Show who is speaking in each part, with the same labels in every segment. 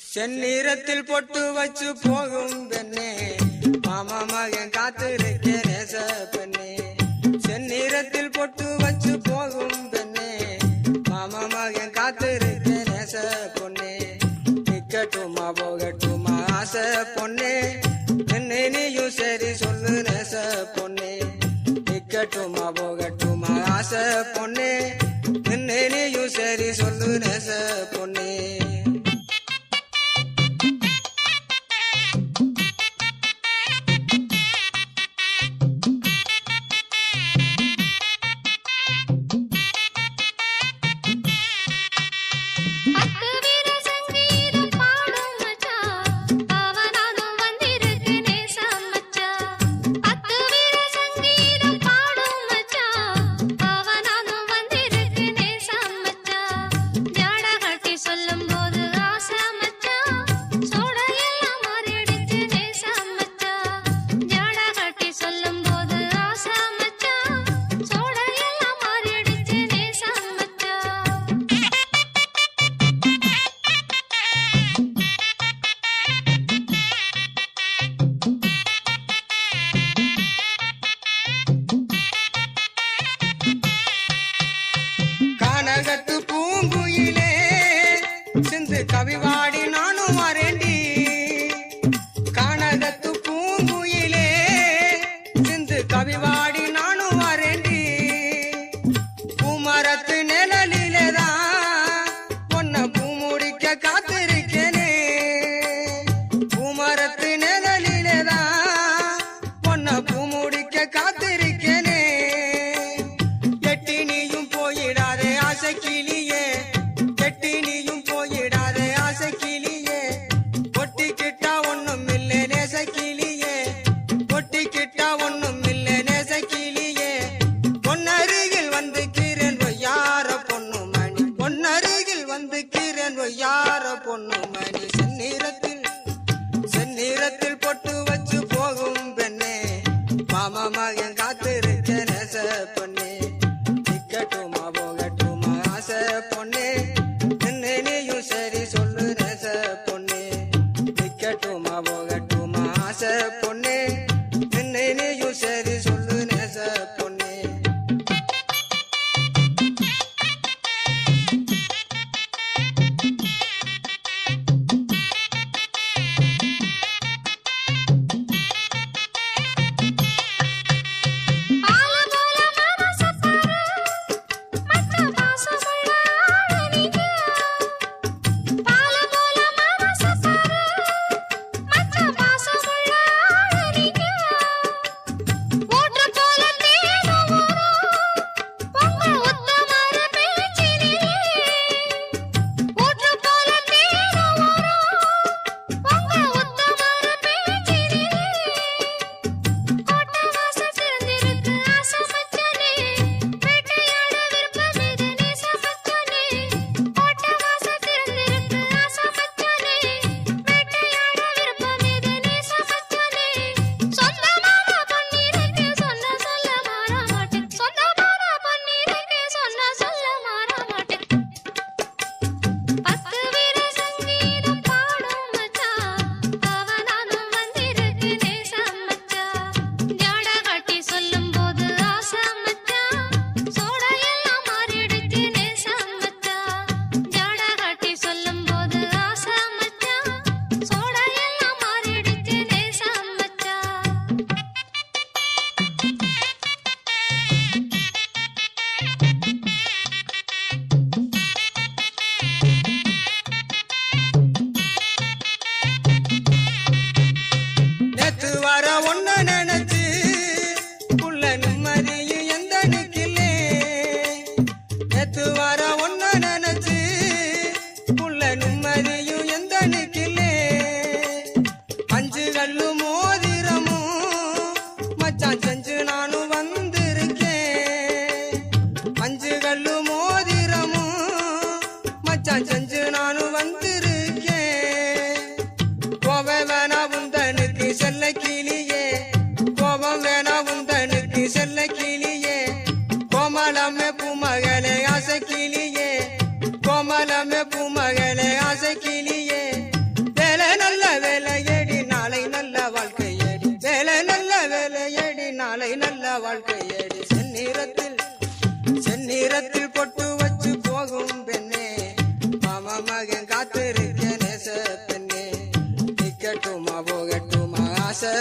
Speaker 1: செந்நிறத்தில் பொட்டு வச்சு போகும் பெண்ணே. மாமா மகன் காத்திருக்க நேச பெண்ணே. செந்நிறத்தில் பொட்டு வச்சு போகும் பெண்ணே. மாமா மகன் காத்திருக்க நேச பொண்ணே. நிக்கட்டுமா போகட்டுமா ஆசை பொண்ணே. என்ன நீயும் சரி சொல்லு நேச பொண்ணே. நிக்கட்டுமா போகட்டுமா ஆசை பொண்ணே. என்ன நீயும் சரி சொல்லு நேச நினைச்சு உள்ள நிம்மதியும் எந்த நிக்கிலே? அஞ்சு கல்லு மோதிரமும் மச்சான் செஞ்சு நானும் வந்திருக்கேன். அஞ்சு மச்சான் செஞ்சு வந்த பூமகளே
Speaker 2: அசைக்கிளியே வேலை நல்ல வேலையடி நாளை நல்ல வாழ்க்கையடி வேலை நல்ல வேலையடி நாளை நல்ல வாழ்க்கையடி செந்நிறத்தில் செந்நிறத்தில் பொட்டு வச்சு போகும் பெண்ணே. மாமா மகன் காத்திருக்க நேச பெண்ணே. நிக்கட்டுமா போகட்டுமா ஆசை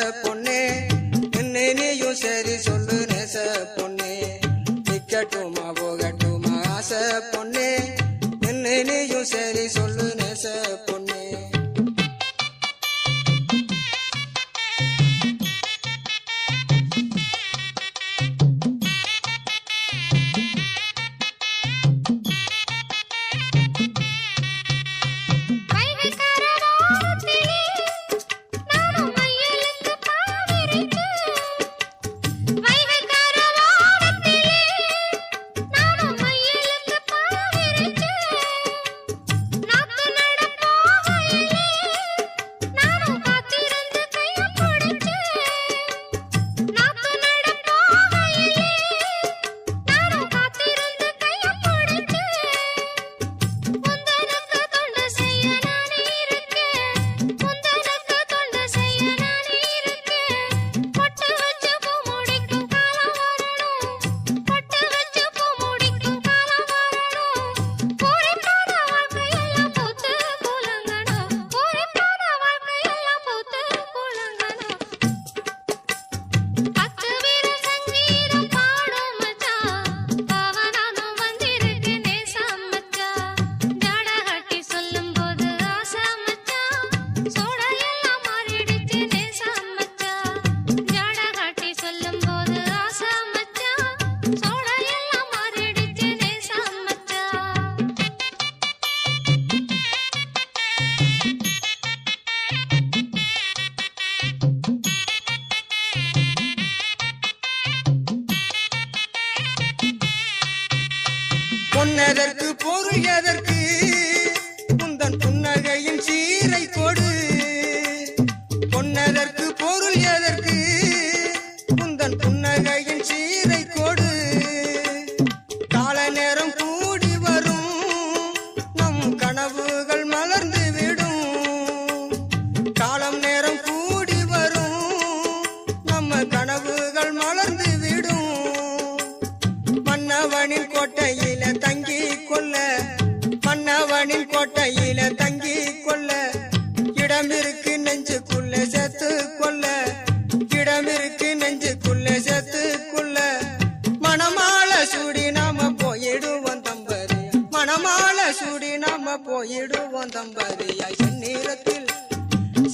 Speaker 1: தம்பதியாய் செந்நீரத்தில்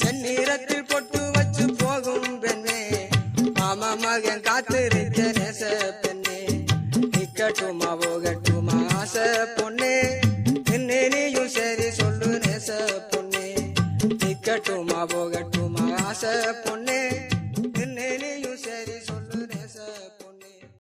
Speaker 1: செந்நீரத்தில் பொட்டு வச்சு போகும் பெண்ணே. மாமா மகன் காத்திருக்க நேச பெண்ணே. நிக்கட்டுமா போகட்டுமா ஆச பொண்ணே. நின்னே நீயும் சரி சொல்லு